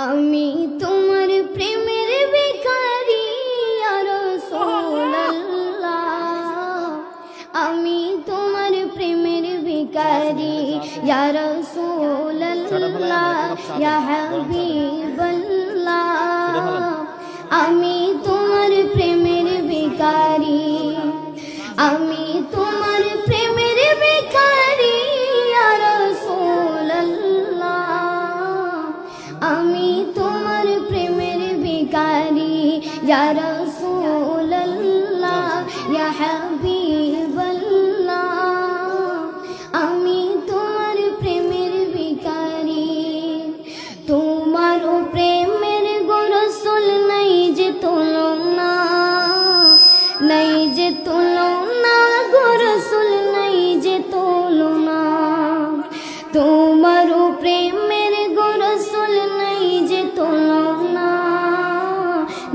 আমি তোমার প্রেমের বেকারি আর আমি তোমার প্রেমের বেকারি হাবিবাল্লাহ। আমি তোমার প্রেমের বেকারি আমি তোমার রাসূলুল্লাহ ইয়া হাবিবাল্লাহ আমি তোমার প্রেমের বেকারি তোমার প্রেমের গোরসুল নাই যে নাই যে তুলনা, গোরসুল নাই যে তুলনা। তোমার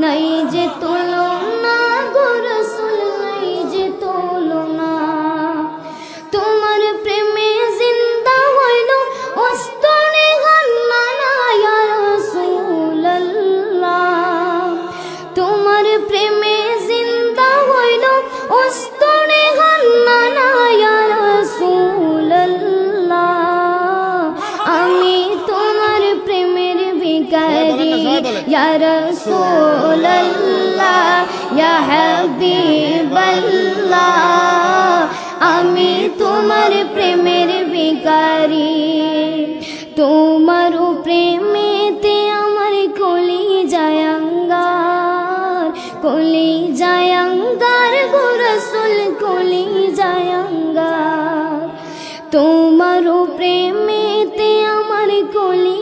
নাই যে তুলনা গোরসুল নাই যে তুলনা। তোমার প্রেমে জিন্দা হইল অস্তনে গান্নানা ইয়া রাসূলুল্লাহ। তোমার প্রেমে জিন্দা হইল অস্তনে গান্নানা ইয়া রাসূলুল্লাহ। আমি তোমার প্রেমের ভিখারি ইয়া রাসূলুল্লাহ ইয়া হাবিবাল্লাহ আমি তোমার প্রেমের ভিখারি তোমার প্রেমেতে আমার কলি জায়াঙ্গার কলি জায়াঙ্গার গোরসুল কলি জায়াঙ্গার তোমার প্রেমেতে আমার কলি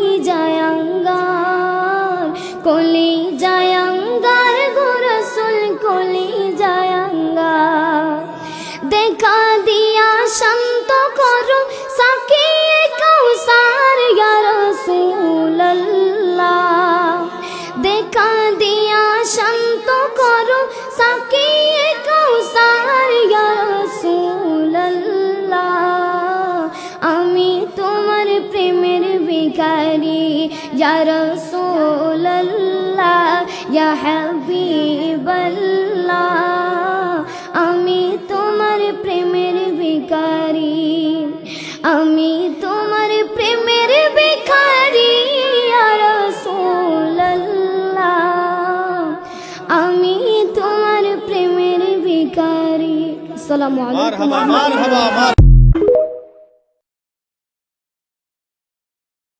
দিয়া শান্ত করো সাকিয়ে কৌসার ইয়া রাসূলুল্লাহ দেখা দিয়া শান্ত করো সাকিয়ে কৌসার ইয়া রাসূলুল্লাহ আমি তোমার প্রেমের ভিখারি ইয়া রাসূলুল্লাহ ইয়া হাবিবাল্লাহ। আসসালামু আলাইকুম